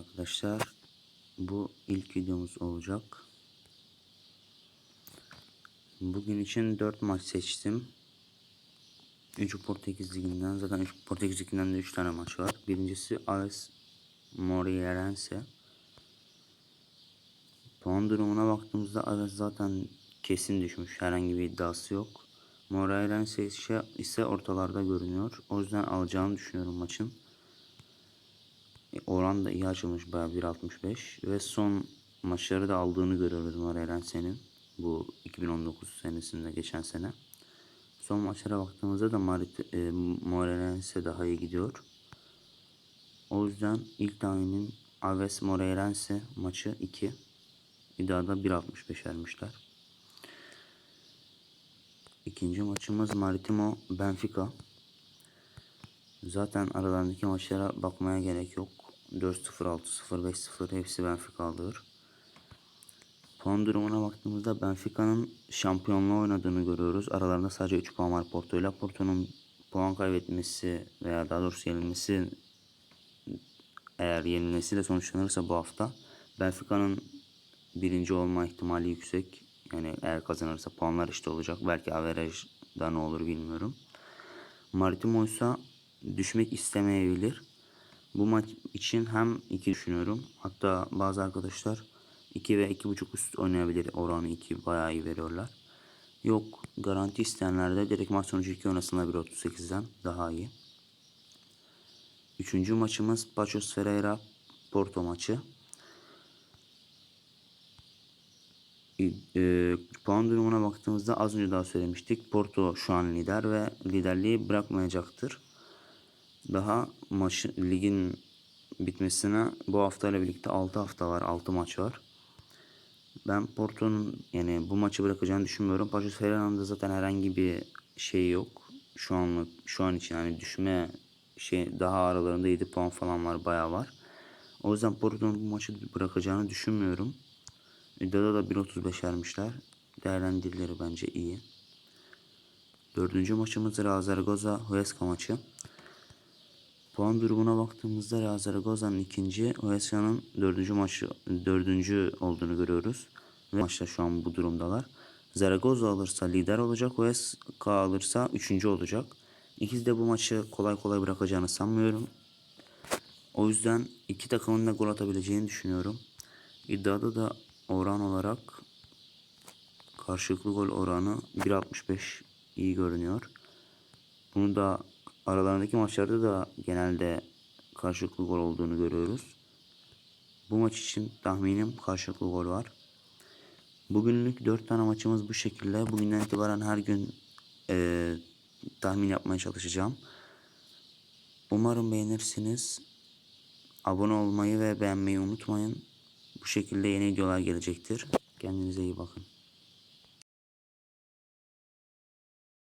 arkadaşlar. Bu ilk videomuz olacak. Bugün için 4 maç seçtim. 3 Portekiz Ligi'nden zaten 3 Portekiz Ligi'nden de 3 tane maç var. Birincisi Aves Moreirense. Puan durumuna baktığımızda Aves zaten kesin düşmüş. Herhangi bir iddiası yok. Moreirense ise, ise ortalarda görünüyor. O yüzden alacağını düşünüyorum maçın. E, Oran da iyi açılmış bayağı 1.65 ve son maçları da aldığını görüyoruz Moreirense'nin bu 2019 senesinde geçen sene. Son maçlara baktığımızda da Marit, e, daha iyi gidiyor. O yüzden ilk tahminim Aves Moreirense maçı 2. İddiada 1.65 vermişler. İkinci maçımız Maritimo Benfica. Zaten aralarındaki maçlara bakmaya gerek yok. 4-0, 6-0, 5-0 hepsi Benfica alıyor. Puan durumuna baktığımızda Benfica'nın şampiyonluğu oynadığını görüyoruz. Aralarında sadece 3 puan var Porto ile. Porto'nun puan kaybetmesi veya daha doğrusu yenilmesi eğer yenilmesiyle sonuçlanırsa bu hafta Benfica'nın birinci olma ihtimali yüksek. Yani eğer kazanırsa puanlar işte olacak. Belki averajda ne olur bilmiyorum. Maritimo ise düşmek istemeyebilir. Bu maç için hem 2 düşünüyorum. Hatta bazı arkadaşlar 2 ve 2.5 üst oynayabilir. Oranı 2 bayağı iyi veriyorlar. Yok garanti isteyenler de direkt maç sonucu 2 oynasınlar 1.38'den daha iyi. Üçüncü maçımız Paços Ferreira Porto maçı. E, puan durumuna baktığımızda az önce daha söylemiştik. Porto şu an lider ve liderliği bırakmayacaktır. Daha maç ligin bitmesine bu haftayla birlikte 6 hafta var. 6 maç var. Ben Porto'nun yani bu maçı bırakacağını düşünmüyorum. Paços Ferreira'nın da zaten herhangi bir şey yok. Şu anlık şu an için hani düşme şey daha aralarında 7 puan falan var bayağı var. O yüzden Porto'nun bu maçı bırakacağını düşünmüyorum. İddiada da 1.35 vermişler. Değerlendirileri bence iyi. Dördüncü maçımız Real Zaragoza Huesca maçı. Puan durumuna baktığımızda Real Zaragoza'nın ikinci, Huesca'nın dördüncü maçı dördüncü olduğunu görüyoruz. Ve maçta şu an bu durumdalar. Zaragoza alırsa lider olacak, Huesca alırsa üçüncü olacak. İkisi de bu maçı kolay kolay bırakacağını sanmıyorum. O yüzden iki takımın da gol atabileceğini düşünüyorum. İddiada da oran olarak karşılıklı gol oranı 1.65 iyi görünüyor. Bunu da aralarındaki maçlarda da genelde karşılıklı gol olduğunu görüyoruz. Bu maç için tahminim karşılıklı gol var. Bugünlük 4 tane maçımız bu şekilde. Bugünden itibaren her gün e, tahmin yapmaya çalışacağım. Umarım beğenirsiniz. Abone olmayı ve beğenmeyi unutmayın. Bu şekilde yeni videolar gelecektir. Kendinize iyi bakın.